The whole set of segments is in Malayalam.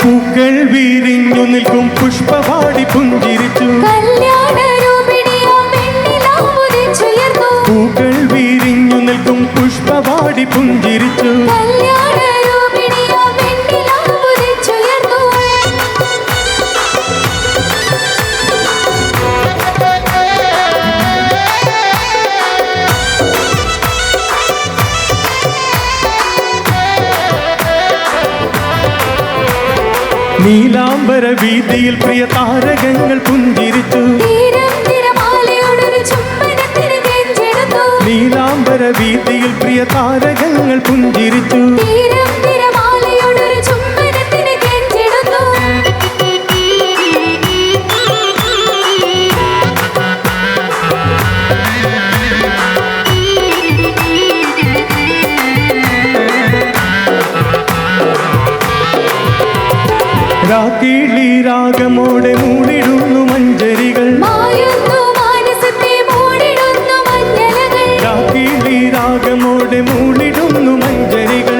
പൂക്കൾ വിരിഞ്ഞു നിൽക്കും പുഷ്പവാടി പുഞ്ചിരിച്ചു. പൂക്കൾ വിരിഞ്ഞു നിൽക്കും പുഷ്പവാടി പുഞ്ചിരിച്ചു നീലാംബര വീതിയിൽ പ്രിയ താരകങ്ങൾ പുഞ്ചിരിച്ചു. നീലാംബര വീതിയിൽ പ്രിയ താരകങ്ങൾ പുഞ്ചിരിച്ചു രാഗമോടെ മൂടിടുന്നു മഞ്ചരികൾ. രാഗമോടെ മൂടിടുന്നു മഞ്ചരികൾ.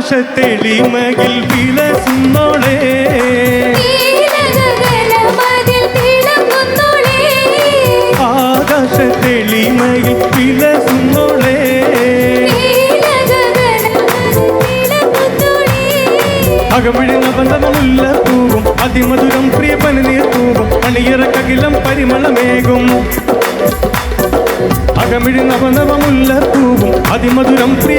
ആകാശത്തെളിമകിൽ വിളസുന്നോളേ. ആകാശത്തെളിമയിൽ തിളങ്ങുന്നോളേ. അകമിഴുന്ന ബന്ധമുള്ള പൂവും അതിമധുരം പ്രിയ നീർത്തൂവും അണിയറക്കകിലം പരിമളമേകും അകമിഴുന്ന ബന്ധമുള്ള പൂവും അതിമധുരം പ്രിയ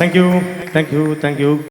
thank you thank you thank you